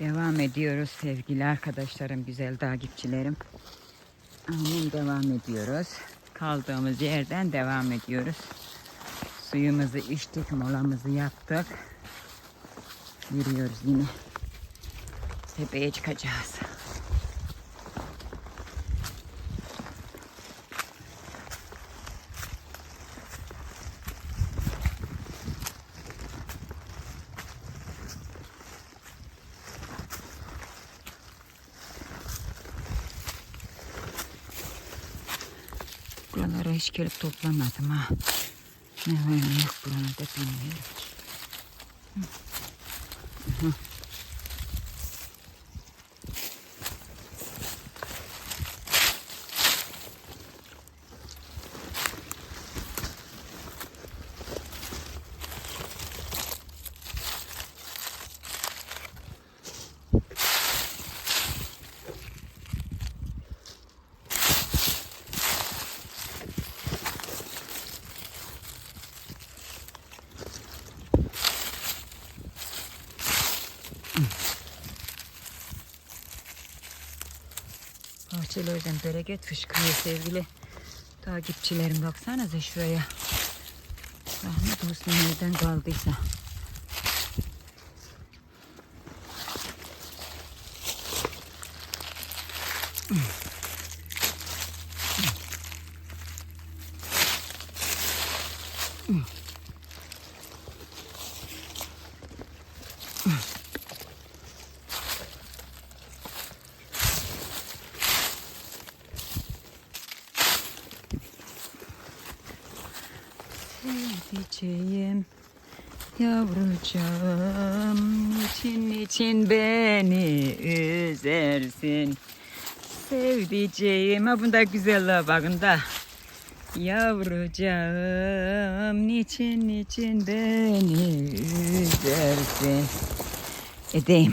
Devam ediyoruz sevgili arkadaşlarım, güzel takipçilerim. Aynen devam ediyoruz. Kaldığımız yerden devam ediyoruz. Suyumuzu içtik, molamızı yaptık. Yürüyoruz yine. Tepeye çıkacağız. Buralara hiç gelip toplamadım ha. Ne var ne yok buralarda bilmiyorum. Hı. Hı. Yüzden bereket fışkırıyor sevgili takipçilerim. Baksanıza şuraya. Rahmet olsun nereden kaldıysa. Sevdiceğim yavrucağım Niçin niçin beni üzersin. Sevdiceğim ha bunda güzel bakın da. Yavrucağım niçin niçin beni üzersin. Edeyim.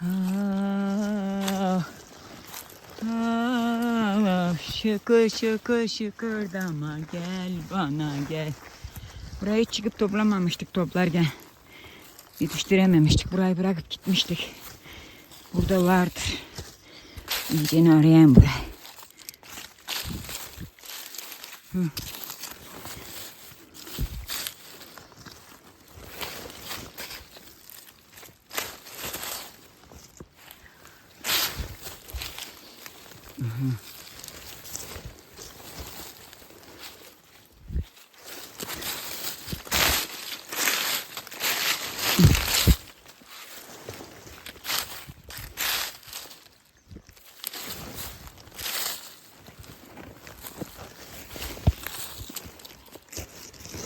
Ah, ah, şıkır şıkır şıkırdama gel bana gel. Burayı çıkıp toplamamıştık toplarken. Yetiştirememiştik. Burayı bırakıp gitmiştik. Burada vardır. İyice arayayım burayı. Hı.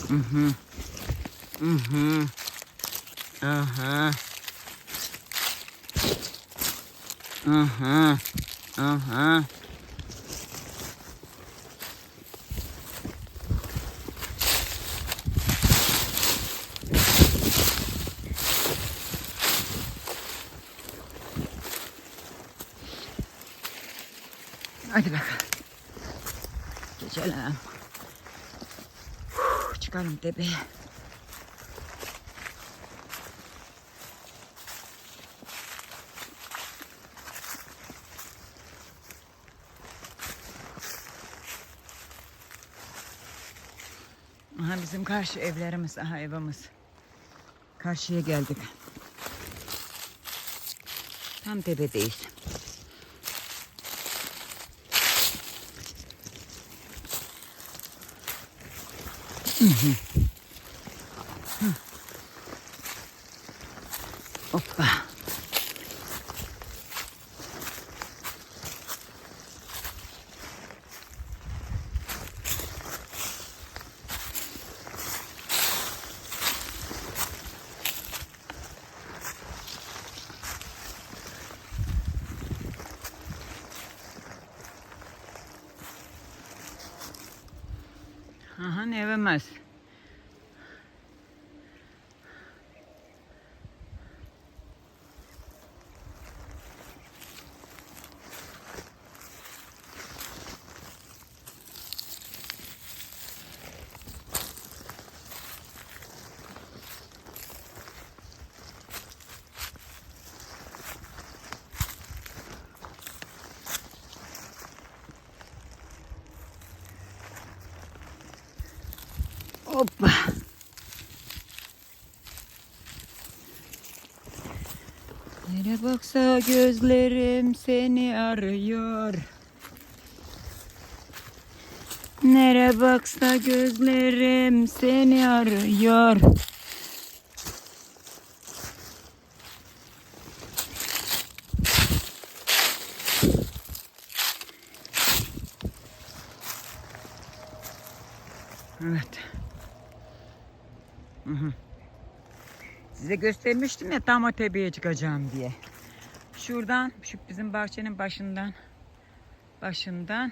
Mhm. Mhm. Aha. Aha. Aha. Hadi bakalım. Geçelim. Çıkalım tepeye. Aha bizim karşı evlerimiz, aha evimiz. Karşıya geldik. Tam tepedeyiz. Hoppa. Aha evimiz. Hoppa. Nere baksa gözlerim seni arıyor. Nere baksa gözlerim seni arıyor. Evet. Size göstermiştim ya tam o tepeye çıkacağım diye. Şuradan şu bizim bahçenin başından başından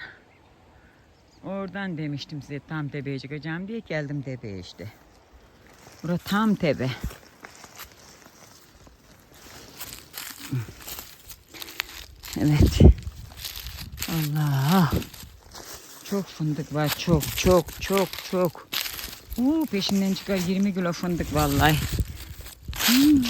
oradan demiştim size tam tepeye çıkacağım diye geldim tepeye işte. Bura tam tepe. Evet. Allah. Çok fındık var. Çok çok çok çok. Oo, peşinden çıkar 20 kilo fındık vallahi. Hmm.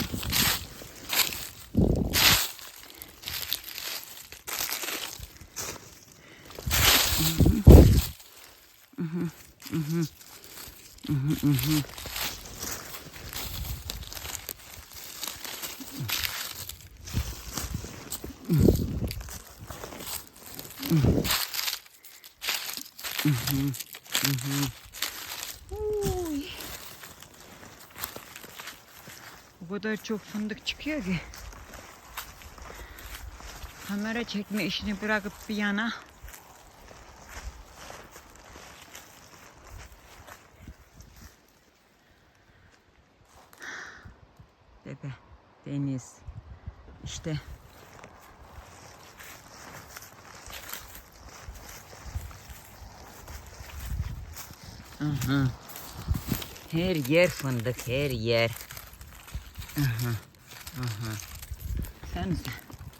Mhm, mhm, mhm, mhm. Uy. O kadar çok fındık çıkıyor ki. Kamera çekme işini bırakıp bir yana. Tepe, deniz. İşte Aha. Her yer fındık, her yer. Aha. Aha. Sen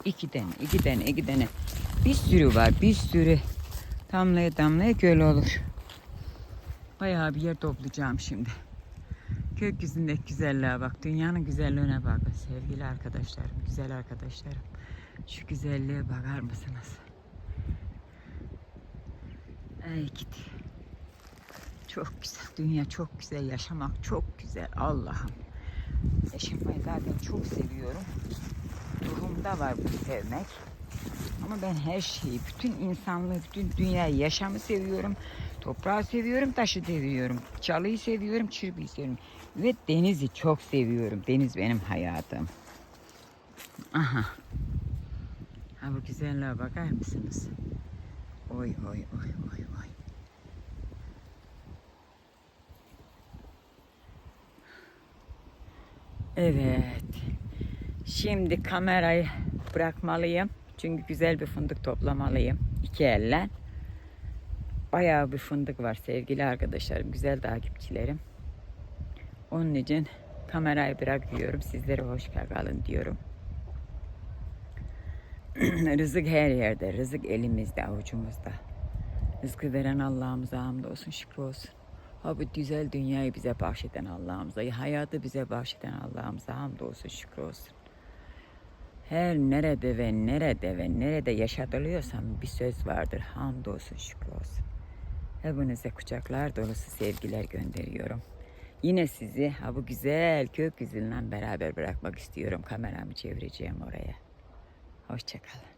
iki tane, iki tane, iki tane. Bir sürü var, bir sürü. Damlaya damlaya göl olur. Bayağı bir yer toplayacağım şimdi. Gökyüzündeki güzelliğe bak, dünyanın güzelliğine bak sevgili arkadaşlarım, güzel arkadaşlarım. Şu güzelliğe bakar mısınız? Ey gidi. Çok güzel. Dünya çok güzel. Yaşamak çok güzel. Allah'ım. Yaşamayı zaten çok seviyorum. Ruhumda var bu sevmek. Ama ben her şeyi, bütün insanlığı, bütün dünyayı, yaşamı seviyorum. Toprağı seviyorum, taşı seviyorum. Çalıyı seviyorum, çırpıyı seviyorum. Ve denizi çok seviyorum. Deniz benim hayatım. Aha. Ha bu güzelliğe bakar mısınız? Oy oy oy oy oy. Evet. Şimdi kamerayı bırakmalıyım. Çünkü güzel bir fındık toplamalıyım. İki elle. Bayağı bir fındık var sevgili arkadaşlarım, güzel takipçilerim. Onun için kamerayı bırakıyorum. Sizlere hoş kalın diyorum. Rızık her yerde. Rızık elimizde, avucumuzda. Rızkı veren Allah'ımıza hamdolsun, şükür olsun. Ha bu güzel dünyayı bize bahşeden Allah'ımıza, hayatı bize bahşeden Allah'ımıza hamdolsun, şükür olsun. Her nerede ve nerede ve nerede yaşatılıyorsam bir söz vardır. Hamdolsun, şükür olsun. Hepinize kucaklar dolusu sevgiler gönderiyorum. Yine sizi ha bu güzel gökyüzünden beraber bırakmak istiyorum. Kameramı çevireceğim oraya. Hoşçakalın.